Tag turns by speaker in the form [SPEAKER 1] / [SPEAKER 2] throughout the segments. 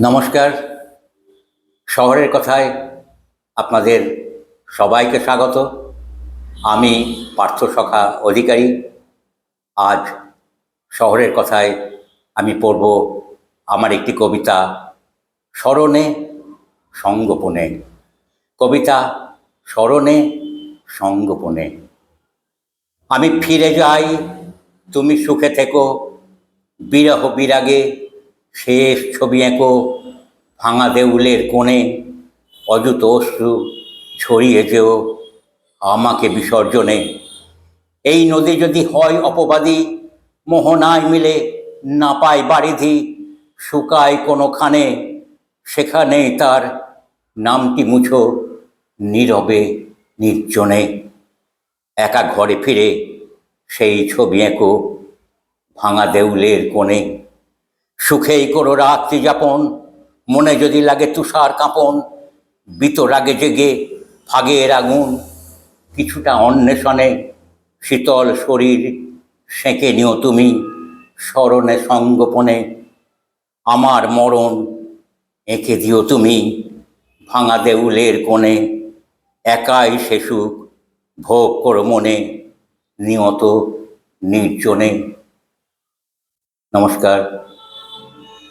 [SPEAKER 1] নমস্কার। শহরের কথায় আপনাদের সবাইকে স্বাগত। আমি পার্থসখা অধিকারী। আজ শহরের কথায় আমি পড়ব আমার একটি কবিতা, স্মরণে, সঙ্গোপনে। কবিতা, স্মরণে, সঙ্গোপনে। আমি ফিরে যাই, তুমি সুখে থেকো, বিরহ বিরাগে শেষ ছবি এঁকো ভাঙা দেউলের কোণে, অযুত অশ্রু ছড়িয়ে যেও আমাকে বিসর্জনে। এই নদী যদি হয় অপবাদী মোহনায় মিলে না পায় বারিধি, শুকায় কোনোখানে, সেখানেই তার নামটি মুছো নীরবে, নির্জনে। একা ঘরে ফিরে সেই ছবি এঁকো ভাঙা দেউলের কোণে। সুখেই করো রাত্রি যাপন। মনে যদি লাগে তুষার কাঁপন বিতরাগে জেগে ভাগের আগুন। কিছুটা অন্বেষণে শীতল শরীর সেঁকে নিও তুমি স্মরণে সঙ্গোপনে। আমার মরণ এঁকে দিও তুমি ভাঙা দেউলের কোণে। একাই সে সুখ ভোগ করো মনে নিয়ত নির্জনে। নমস্কার।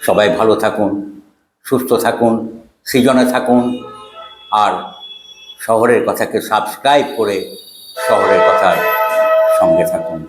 [SPEAKER 1] সবাই ভালো থাকুন, সুস্থ থাকুন, সৃজনে থাকুন, আর শহরের কথাকে সাবস্ক্রাইব করে শহরের কথার সঙ্গে থাকুন।